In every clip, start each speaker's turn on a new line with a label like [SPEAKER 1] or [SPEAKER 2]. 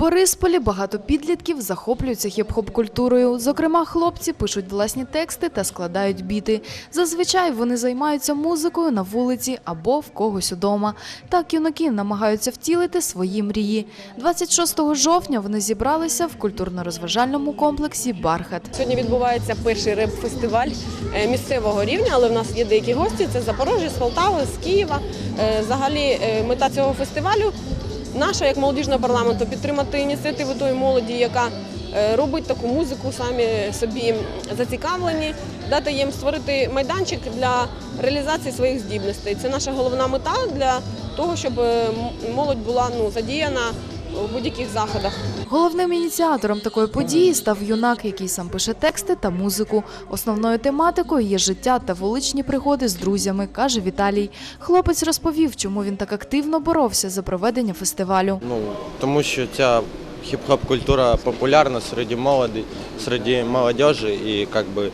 [SPEAKER 1] Борисполі багато підлітків захоплюються хіп-хоп культурою. Зокрема, хлопці пишуть власні тексти та складають біти. Зазвичай вони займаються музикою на вулиці або в когось удома. Так юнаки намагаються втілити свої мрії. 26 жовтня вони зібралися в культурно-розважальному комплексі Бархат.
[SPEAKER 2] Сьогодні відбувається перший реп-фестиваль е, місцевого рівня, але в нас є деякі гості. Це з Запоріжжя, з Полтави, з Києва. Е, Взагалі, е, мета цього фестивалю наша, як молодіжного парламенту, підтримати ініціативу тої молоді, яка е, робить таку музику, самі собі зацікавлені, дати їм створити майданчик для реалізації своїх здібностей. Це наша головна мета для того, щоб е, молодь була ну, задіяна у будь-яких заходах.
[SPEAKER 1] Головним ініціатором такої події став юнак, який сам пише тексти та музику. Основною тематикою є життя та вуличні пригоди з друзями, каже Віталій. Хлопець розповів, чому він так активно боровся за проведення фестивалю.
[SPEAKER 3] Ну, тому що ця хіп-хоп культура популярна серед молоді, серед молодежи и как бы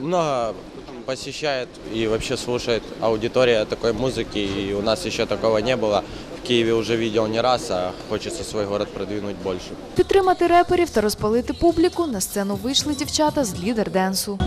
[SPEAKER 3] много посещает и вообще слушает аудитория такой музыки, и у нас еще такого не было. В Киеве уже видел не раз, а хочется свой город продвинуть больше.
[SPEAKER 1] Підтримати реперів та розпалити публіку на сцену вийшли дівчата з лідер денсу.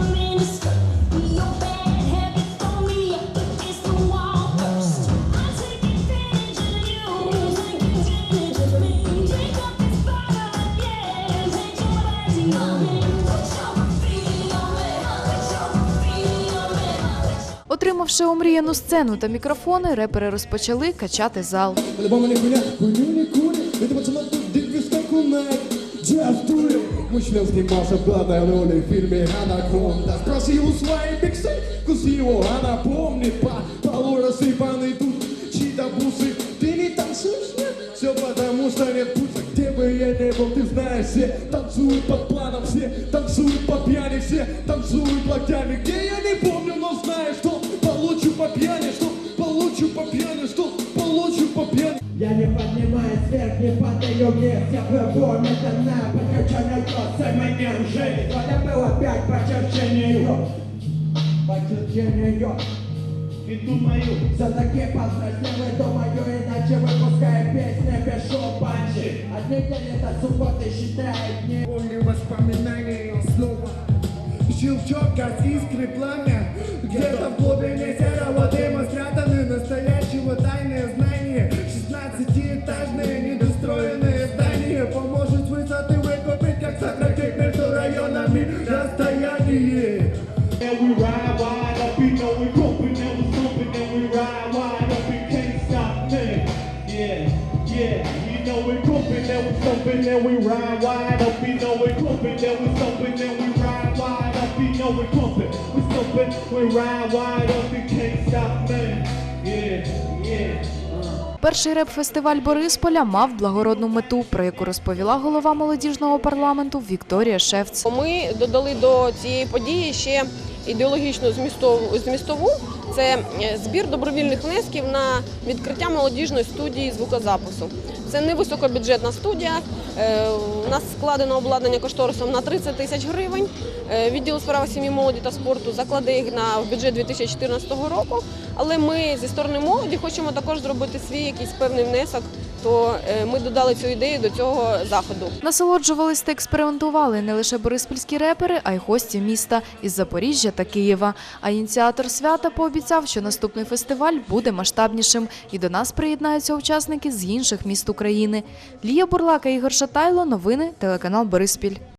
[SPEAKER 1] Отримавши омріяну сцену та мікрофони, репери розпочали качати зал.
[SPEAKER 4] По-любому не хуйня, хуйню не курит Это пацанок тут диквис как у Найк Just do it Мужчина снимался в главной роли в фильме «Анаконда» Спросил у своей биксы, вкус его она помнит По полу рассыпаны тут чьи-то бусы Ты не танцуешь, нет? Все потому что нет пульса Где бы я не был, ты знаешь, все танцуют под планом Все танцуют
[SPEAKER 5] поднимаюсь вверх, не падаю вниз Я плыву медленно, подкачанной косой момент жизни Это был опять по течению По течению И думаю, все-таки повзрослел и думаю Иначе выпускаю песни, пишу панчи От недели до субботы считаю дни
[SPEAKER 4] Помню воспоминания снова Щелчок, газ, искры, пламя
[SPEAKER 6] Ride wide up, you can't stop me. Yeah, yeah, you know we bumping and we thumping and we ride wide up, you know we bumping and we thumping and we ride wide up, you know we bumping, we thumping, we ride wide up, you can't stop me. Yeah, yeah.
[SPEAKER 1] Перший реп-фестиваль Борисполя мав благородну мету, про яку розповіла голова молодіжного парламенту Вікторія Шевц.
[SPEAKER 2] Ми додали до цієї події ще ідеологічну змістову. Це е, збір добровільних внесків на відкриття молодіжної студії звукозапису. Це не високобюджетна студія. Е, У нас складено обладнання кошторисом на 30 тисяч гривень. Е, Відділ справ сім'ї, молоді та спорту закладе їх на бюджет 2014 року. Але ми зі сторони молоді хочемо також зробити свій якийсь певний внесок. То е, ми додали цю ідею до цього заходу.
[SPEAKER 1] Насолоджувались та експериментували не лише бориспільські репери, а й гості міста із Запоріжжя та Києва. А ініціатор свята пообіцяв, що наступний фестиваль буде масштабнішим, і до нас приєднаються учасники з інших міст України. Лія Бурлака, Ігор Шатайло, новини, телеканал Бориспіль.